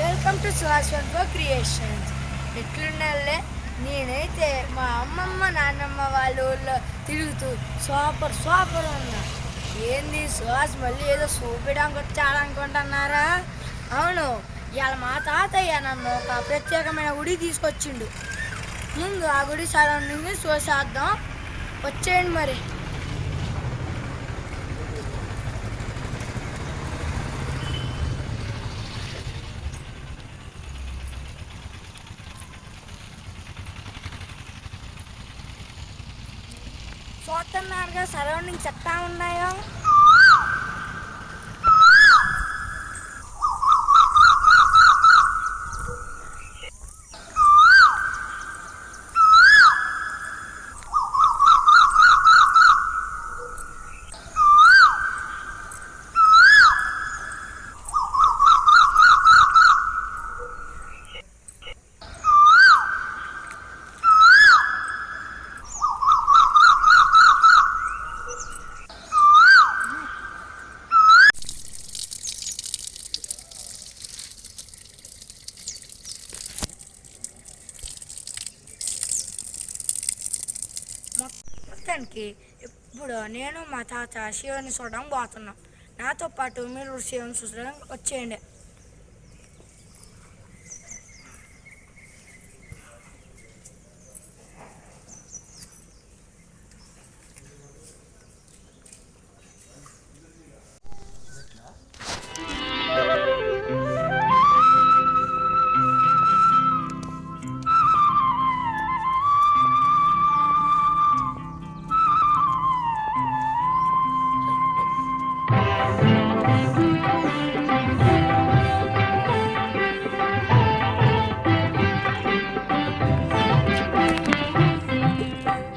Welcome to Suhas one for creations ఎట్లున్నాలే నేనైతే మా అమ్మమ్మ నాన్నమ్మ వాళ్ళ ఊళ్ళో తిరుగుతూ సూపర్ సూపర్ ఉన్నా. ఏంది సుహాస్ మళ్ళీ ఏదో చూపించడానికి వచ్చాడనుకుంటున్నారా అవును ఇవాళ మా తాతయ్య నన్ను ఒక ప్రత్యేకమైన గుడి తీసుకొచ్చిండు. ముందు ఆ గుడి సరౌండింగ్ చూసేద్దాం. వచ్చేయండి మరి. పోతున్నారుగా సరౌండింగ్స్ ఎట్లా ఉన్నాయో? మొత్తానికి ఇప్పుడు నేను మా తాత శివుని చూడడం పోతున్నాం. నాతో పాటు మీరు శివుని చూడడం వచ్చేయండి.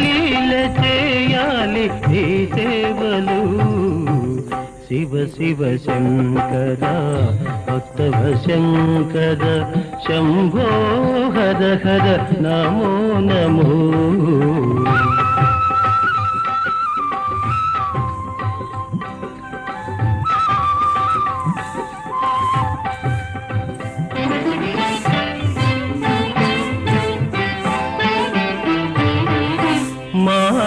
లీల చేయాలి నీ సేవలు శివ శివ శంకర భక్తవ శంకర శంభో హర హర నమో నమో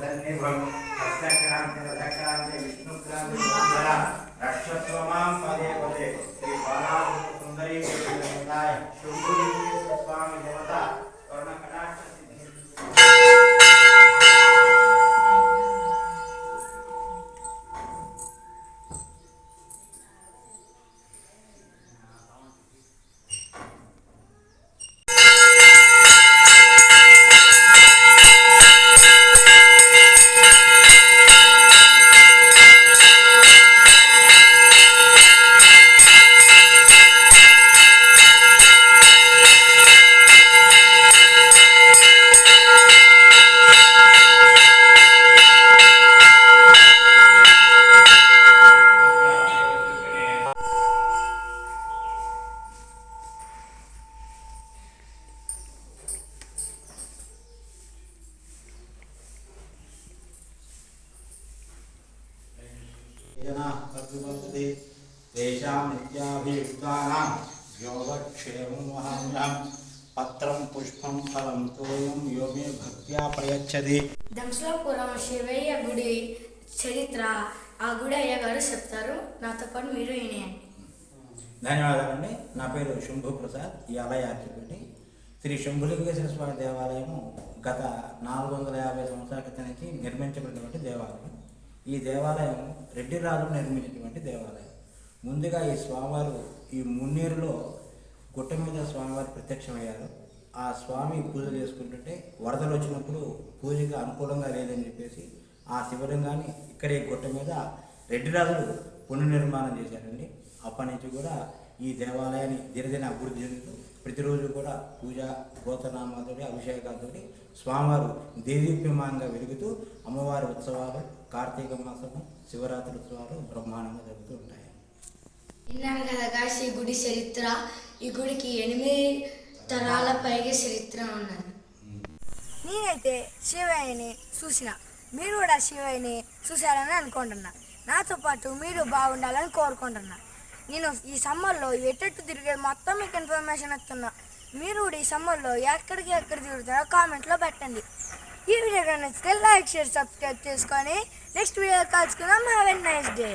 सन्निभं सत्यक्रान्ति रथक्रान्ति विष्णुक्रान्ति सुन्दरा रक्षस्व माँ पदे पदे श्रीबाला सुन्दरी शुभ्री తేషాం నిత్యాభియుక్తానాం యోగక్షేమం వహామ్యహం పత్రం పుష్పం ఫలం తోయం యో మే భక్త్యా ప్రయచ్చది దంసలాపురం శివయ్య గుడి చరిత్ర ఆ గుడి అయ్య గారు చెప్తారు. నాతో పాటు మీరు వినేయండి. ధన్యవాదాలండి. నా పేరు శంభు ప్రసాద్ ఈ ఆలయ అర్చకుడిని శ్రీ శంభులింగేశ్వర స్వామి దేవాలయము గత నాలుగు వందల యాభై సంవత్సరాల క్రితం నుంచి నిర్మించబడినటువంటి దేవాలయం. ఈ దేవాలయం రెడ్డి రాజులు నిర్మించినటువంటి దేవాలయం. ముందుగా ఈ స్వామివారు ఈ మున్నీరులో గుట్ట మీద స్వామివారు ప్రత్యక్షమయ్యారు. ఆ స్వామి పూజ చేసుకుంటుంటే వరదలు వచ్చినప్పుడు పూజకి అనుకూలంగా లేదని చెప్పేసి ఆ శివలింగాన్ని ఇక్కడే గుట్ట మీద రెడ్డి రాజులు పునర్నిర్మాణం చేశారండి. అప్పటి నుంచి కూడా ఈ దేవాలయాన్ని దినదిన అభివృద్ధి చెందుతూ ప్రతిరోజు కూడా పూజ గోతనామాతోటి అభిషేకాలతో స్వామివారు దేదీప్యమానంగా వెలుగుతూ అమ్మవారి ఉత్సవాలు కార్తీక మాసము శివరాత్రి ఉత్సవాలు బ్రహ్మాండంగా జరుగుతూ ఉంటాయి. విన్నాను కదా శ్రీ గుడి చరిత్ర. ఈ గుడికి ఎనిమిది తరాల పైగా చరిత్ర ఉన్నది. నేనైతే శివయ్యని చూసిన. మీరు కూడా శివయ్యని చూశారని అనుకుంటున్నా. నాతో పాటు మీరు బాగుండాలని కోరుకుంటున్నా. నేను ఈ సమ్మర్లో ఎట్టెట్టు తిరిగేది మొత్తం మీకు ఇన్ఫర్మేషన్ ఇస్తున్నా. మీరు కూడా ఈ సమ్మర్లో ఎక్కడికి ఎక్కడ తిరుగుతారో కామెంట్లో పెట్టండి. ఈ వీడియో నచ్చితే లైక్ షేర్ సబ్స్క్రైబ్ చేసుకొని నెక్స్ట్ వీడియో కలుసుకుందాం. Have a nice day